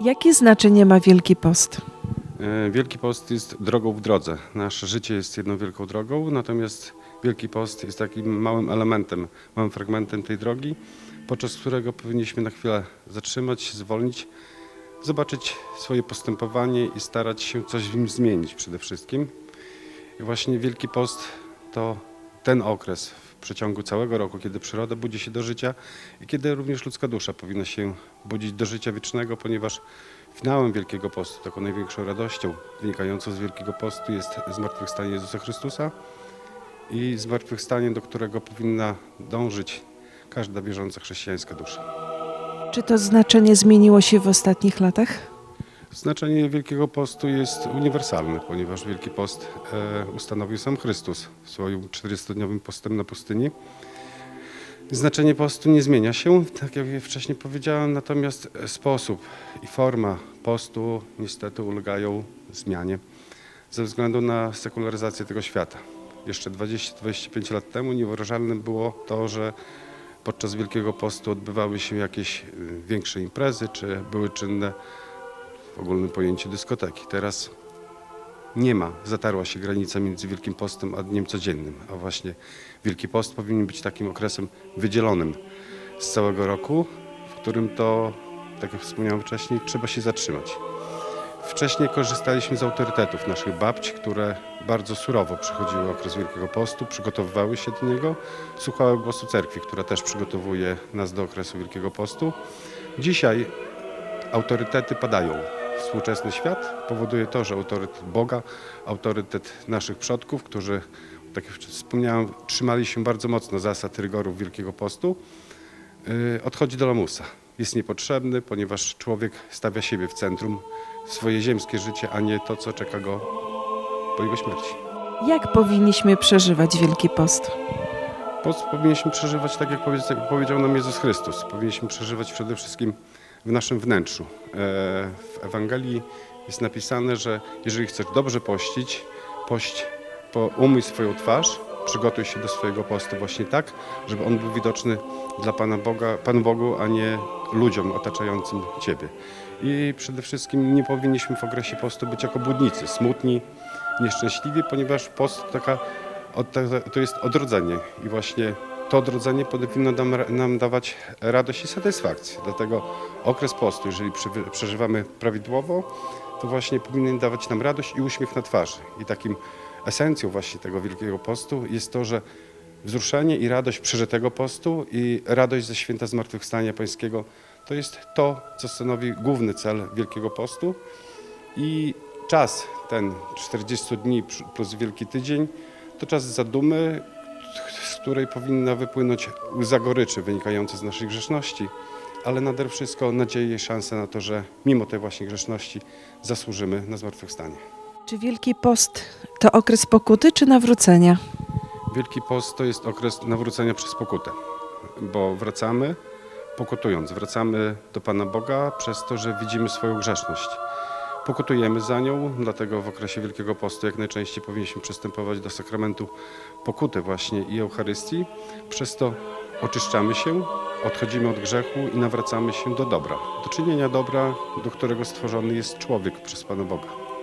Jakie znaczenie ma Wielki Post? E, Wielki Post jest drogą w drodze. Nasze życie jest jedną wielką drogą, natomiast Wielki Post jest takim małym elementem, małym fragmentem tej drogi, podczas którego powinniśmy na chwilę zatrzymać, zwolnić, zobaczyć swoje postępowanie i starać się coś w nim zmienić przede wszystkim. I właśnie Wielki Post to ten okres w przeciągu całego roku, kiedy przyroda budzi się do życia i kiedy również ludzka dusza powinna się budzić do życia wiecznego, ponieważ finałem Wielkiego Postu, taką największą radością wynikającą z Wielkiego Postu jest zmartwychwstanie Jezusa Chrystusa i zmartwychwstanie, do którego powinna dążyć każda wierząca chrześcijańska dusza. Czy to znaczenie zmieniło się w ostatnich latach? Znaczenie Wielkiego Postu jest uniwersalne, ponieważ Wielki Post e, ustanowił sam Chrystus swoim 40-dniowym postem na pustyni. Znaczenie postu nie zmienia się, tak jak wcześniej powiedziałem, natomiast sposób i forma postu niestety ulegają zmianie ze względu na sekularyzację tego świata. Jeszcze 20-25 lat temu niewyobrażalnym było to, że podczas Wielkiego Postu odbywały się jakieś y, większe imprezy, czy były czynne w ogólnym pojęciu dyskoteki. Teraz nie ma, zatarła się granica między Wielkim Postem a Dniem Codziennym, a właśnie Wielki Post powinien być takim okresem wydzielonym z całego roku, w którym to, tak jak wspomniałem wcześniej, trzeba się zatrzymać. Wcześniej korzystaliśmy z autorytetów naszych babci, które bardzo surowo przechodziły okres Wielkiego Postu, przygotowywały się do niego, słuchały głosu cerkwi, która też przygotowuje nas do okresu Wielkiego Postu. Dzisiaj autorytety padają. Współczesny świat powoduje to, że autorytet Boga, autorytet naszych przodków, którzy, tak jak wspomniałem, trzymali się bardzo mocno zasad rygorów Wielkiego Postu, yy, odchodzi do lamusa. Jest niepotrzebny, ponieważ człowiek stawia siebie w centrum, swoje ziemskie życie, a nie to, co czeka go po jego śmierci. Jak powinniśmy przeżywać Wielki Post? Post powinniśmy przeżywać tak, jak powiedział nam Jezus Chrystus. Powinniśmy przeżywać przede wszystkim w naszym wnętrzu. E, W Ewangelii jest napisane, że jeżeli chcesz dobrze pościć, pość, po, umyj swoją twarz, przygotuj się do swojego postu właśnie tak, żeby on był widoczny dla Pana Boga, Panu Bogu, a nie ludziom otaczającym Ciebie. I przede wszystkim nie powinniśmy w okresie postu być jako budnicy, smutni, nieszczęśliwi, ponieważ post taka to jest odrodzenie i właśnie to odrodzenie powinno nam, dawać radość i satysfakcję. Dlatego okres postu, jeżeli przeżywamy prawidłowo, to właśnie powinien dawać nam radość i uśmiech na twarzy. I takim esencją właśnie tego Wielkiego Postu jest to, że wzruszenie i radość przeżytego postu i radość ze święta Zmartwychwstania Pańskiego to jest to, co stanowi główny cel Wielkiego Postu. I czas ten 40 dni plus Wielki Tydzień to czas zadumy, której powinna wypłynąć łza goryczy wynikająca z naszej grzeszności, ale nade wszystko nadzieję i szanse na to, że mimo tej właśnie grzeszności zasłużymy na zmartwychwstanie. Czy Wielki Post to okres pokuty czy nawrócenia? Wielki Post to jest okres nawrócenia przez pokutę, bo wracamy pokutując, wracamy do Pana Boga przez to, że widzimy swoją grzeszność. Pokutujemy za nią, dlatego w okresie Wielkiego Postu jak najczęściej powinniśmy przystępować do sakramentu pokuty właśnie i Eucharystii. Przez to oczyszczamy się, odchodzimy od grzechu i nawracamy się do dobra, do czynienia dobra, do którego stworzony jest człowiek przez Pana Boga.